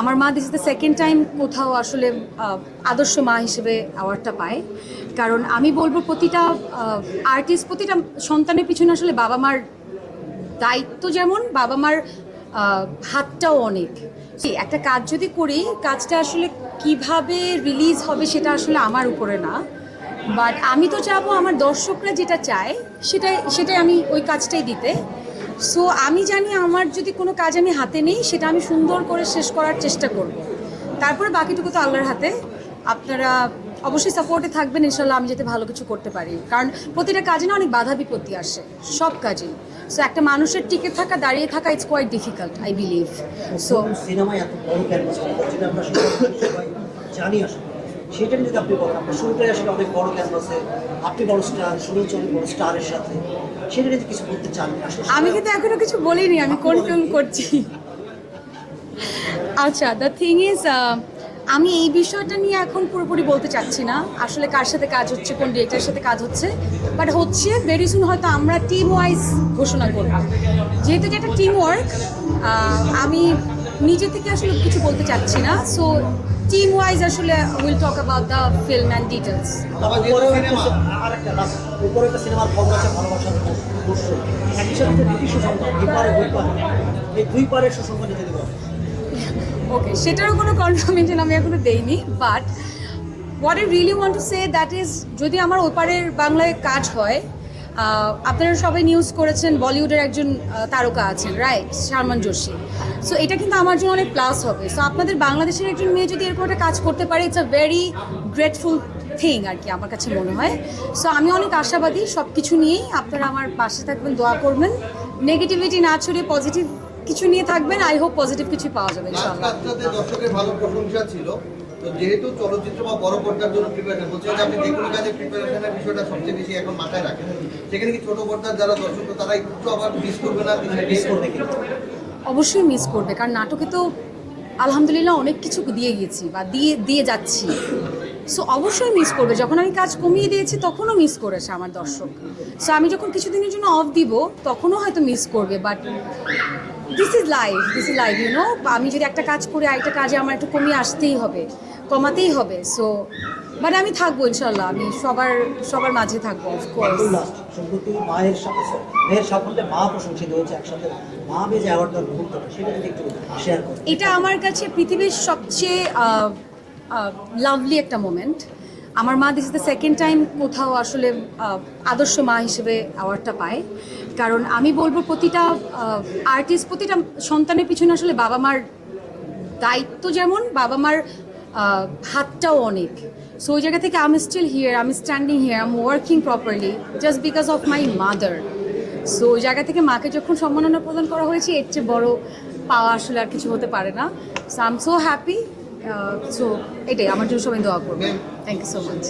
আমার মা this the second time কোথাও আসলে আদর্শ মা হিসেবে অ্যাওয়ার্ডটা পায়। কারণ আমি বলব প্রতিটা আর্টিস্ট প্রতিটা সন্তানের পিছনে আসলে বাবা মার দায়িত্ব যেমন, বাবা মার হাতটাও অনেক। একটা কাজ যদি করি, কাজটা আসলে কীভাবে রিলিজ হবে সেটা আসলে আমার উপরে না। বাট আমি তো চাবো আমার দর্শকরা যেটা চায়, সেটাই সেটাই আমি ওই কাজটাই দিতে। সো আমি জানি আমার যদি কোনো কাজ আমি হাতে নেই, সেটা আমি সুন্দর করে শেষ করার চেষ্টা করব। তারপরে বাকিটুকু তো আল্লাহর হাতে। আপনারা অবশ্যই সাপোর্টে থাকবেন ইনশাল্লাহ আমি যাতে ভালো কিছু করতে পারি। কারণ প্রতিটা কাজে না অনেক বাধা বিপত্তি আসে, সব কাজেই। সো একটা মানুষের টিকে থাকা, দাঁড়িয়ে থাকা it's quite difficult I believe so সিনেমায় এত বড় জানি আসলে। সেটা যদি আপনি বলেন আপনার শুরুটাই আসলে অনেক বড় ক্যানভাসে আপনি বড় স্টার শুরু হচ্ছে বড় স্টারের সাথে। সেটা নিয়ে কিছু বলতে চান আমি কিন্তু এখনও কিছু বলিনি আমি কোন ফিল্ম করছি? আচ্ছা দ্য থিং ইজ আমি এই বিষয়টা নিয়ে এখন পুরোপুরি বলতে চাচ্ছি না আসলে কার সাথে কাজ হচ্ছে কোন ডিরেক্টরের সাথে কাজ হচ্ছে বাট হচ্ছে ভেরি সুন হয়তো আমরা টিম ওয়াইজ ঘোষণা করব। যেহেতু এটা টিম ওয়ার্ক আমি নিজে থেকে আসলে কিছু বলতে চাচ্ছি না। সো টিম ওয়াইজ আসলে will talk about the film and details okay সেটারও কোনো কনফার্মেশন আমি এখনও দেইনি but what I really want to say that is যদি আমার ওপারের বাংলায় কাজ হয় আপনারা সবাই নিউজ করেছেন, বলিউডের একজন তারকা আছেন রাইট শারমান জোশী। সো এটা কিন্তু আমার জন্য অনেক প্লাস হবে। সো আপনাদের বাংলাদেশের একজন মেয়ে যদি এরকম একটা কাজ করতে পারে it's a very grateful thing আর কি আমার কাছে মনে হয়। সো আমি অনেক আশাবাদী সব কিছু নিয়েই আপনারা আমার পাশে থাকবেন, দোয়া করবেন। নেগেটিভিটি না ছড়িয়ে পজিটিভ কিছু নিয়ে থাকবেন। আই হোপ পজিটিভ কিছু পাওয়া যাবে, ইনশাআল্লাহ। দর্শকের ভালো প্রশংসা ছিল। তো যেহেতু চলচ্চিত্র বা বড় পর্দার জন্য প্রিপারেশন বলছে যে আপনি যে কোনো কাজে প্রিপারেশনের বিষয়টা সবচেয়ে বেশি এখন মাথায় রাখেন। সেখানে কি ছোট পর্দার যারা দর্শক তারা একটু আবার মিস করবে না? মিস করবে অবশ্যই মিস করবে কারণ নাটকে তো আলহামদুলিল্লাহ অনেক কিছু দিয়ে গিয়েছি বা দিয়ে দিয়ে যাচ্ছি। সো অবশ্যই মিস করবে। যখন আমি কাজ কমিয়ে দিয়েছি তখনও মিস করেছে আমার দর্শক। সো আমি যখন কিছুদিনের জন্য অফ দিব তখনও হয়তো মিস করবে but this is life this is life you know আমি যদি একটা কাজ করি আরেকটা কাজে আমার একটু কমিয়ে আসতেই হবে কমাতেই হবে সো বাট আমি থাকব ইনশাল্লাহ আমি সবার সবার মাঝে থাকব অফকোর্স সম্প্রতি মায়ের মেয়ের সাফল্যে মা প্রশংসিত হয়েছে একসাথে মা বেজে যে মুহূর্তটা সেটা যদি একটু শেয়ার করেন। এটা আমার কাছে পৃথিবীর সবচেয়ে লাভলি একটা মোমেন্ট আমার মা দিস দ্য সেকেন্ড টাইম কোথাও আসলে আদর্শ মা হিসেবে অ্যাওয়ার্ডটা পায়। কারণ আমি বলব প্রতিটা আর্টিস্ট প্রতিটা সন্তানের পিছনে আসলে বাবা মার দায়িত্ব যেমন, বাবা মার হাতটাও অনেক। সো ওই জায়গা থেকে আমি স্টিল হিয়ার আমি standing here I'm working properly just because of my mother so ওই জায়গা থেকে মাকে যখন সম্মাননা প্রদান করা হয়েছে, এর চেয়ে বড় পাওয়া আসলে আর কিছু হতে পারে না। So I am so happy so এটাই, আমার জন্য সবাই দোয়া করবে থ্যাংক ইউ সো মাচ